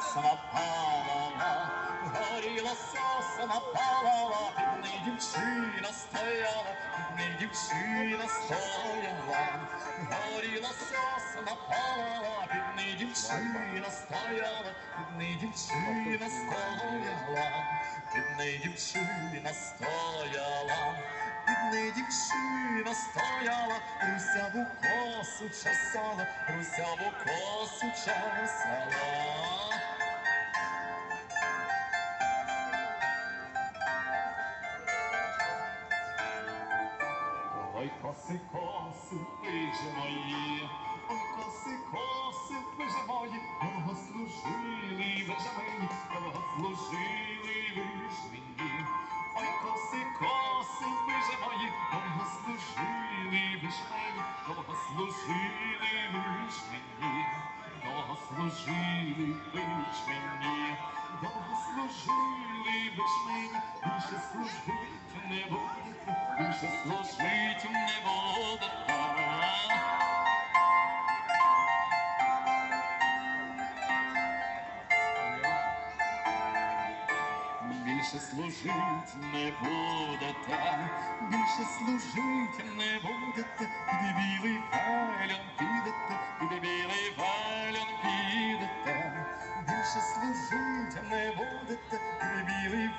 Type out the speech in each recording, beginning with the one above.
сосна палала, горіла сосна палала, під дівчина стояла, під дівчина стояла, горіла сосна палала, під дівчина стояла, під дівчина стояла, під дівчина стояла. Неї дівчина стояла, русяву косу чесала, русяву косу чесала. Ой, коси, коси, пиже мої, ой, коси, коси, пиже мої, довго служили ви ж мені, довго служили ви ж мені. Ой, коси, коси, пиже мої, довго служили ви ж мені, довго служили служили ж мені, довго ви мені, більше служити не будете, більше служити не будете. Більше служить не будете, більше служить не будете,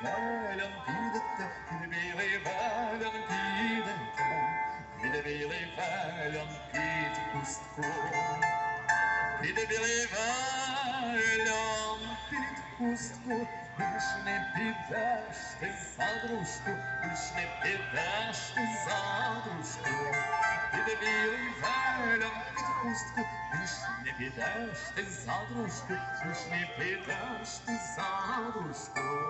валям підете, під білий валям підете, під білий валям під пустку. Під білий валям під хустку, більш не підеш ти за дружку, більш не підеш ти за дружку. Під білий валям під хустку, більш не підеш ти за дружку, більш не підеш ти за дружку.